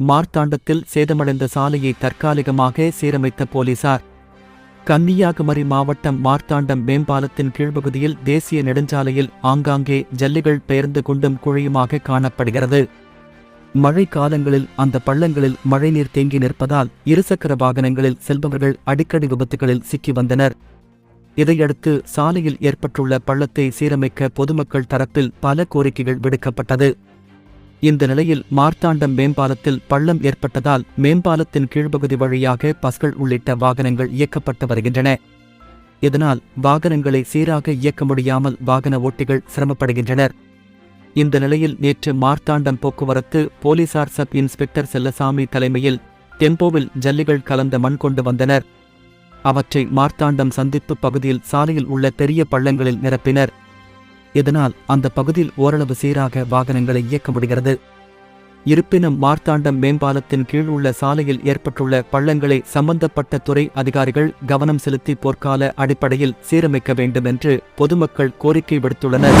மார்த்தாண்டத்தில் சேதமடைந்த சாலையை தற்காலிகமாக சீரமைத்த போலீசார். கன்னியாகுமரி மாவட்டம் மார்த்தாண்டம் மேம்பாலத்தின் கீழ்ப்பகுதியில் தேசிய நெடுஞ்சாலையில் ஆங்காங்கே ஜல்லிகள் பெயர்ந்து குண்டும் குழியுமாக காணப்படுகிறது. மழை காலங்களில் அந்த பள்ளங்களில் மழைநீர் தேங்கி நிற்பதால் இருசக்கர வாகனங்களில் செல்பவர்கள் அடிக்கடி விபத்துகளில் சிக்கி வந்தனர். இதையடுத்து சாலையில் ஏற்பட்டுள்ள பள்ளத்தை சீரமைக்க பொதுமக்கள் தரப்பில் பல கோரிக்கைகள் விடுக்கப்பட்டது. இந்த நிலையில் மார்த்தாண்டம் மேம்பாலத்தில் பள்ளம் ஏற்பட்டதால் மேம்பாலத்தின் கீழ்ப்பகுதி வழியாக பஸ்கள் உள்ளிட்ட வாகனங்கள் இயக்கப்பட்டு வருகின்றன. இதனால் வாகனங்களை சீராக இயக்க முடியாமல் வாகன ஓட்டிகள் சிரமப்படுகின்றனர். இந்த நிலையில் நேற்று மார்த்தாண்டம் போக்குவரத்து போலீசார் சப் இன்ஸ்பெக்டர் செல்லசாமி தலைமையில் டெம்போவில் ஜல்லிகள் கலந்த மண் கொண்டு வந்தனர். அவற்றை மார்த்தாண்டம் சந்திப்பு பகுதியில் சாலையில் உள்ள பெரிய பள்ளங்களில் நிரப்பினர். இதனால் அந்த பகுதியில் ஓரளவு சீராக வாகனங்களை இயக்க முடிகிறது. இருப்பினும் மார்த்தாண்டம் மேம்பாலத்தின் கீழ் உள்ள சாலையில் ஏற்பட்டுள்ள பள்ளங்களை சம்பந்தப்பட்ட துறை அதிகாரிகள் கவனம் செலுத்தி போர்க்கால அடிப்படையில் சீரமைக்க வேண்டும் என்று பொதுமக்கள் கோரிக்கை விடுத்துள்ளனர்.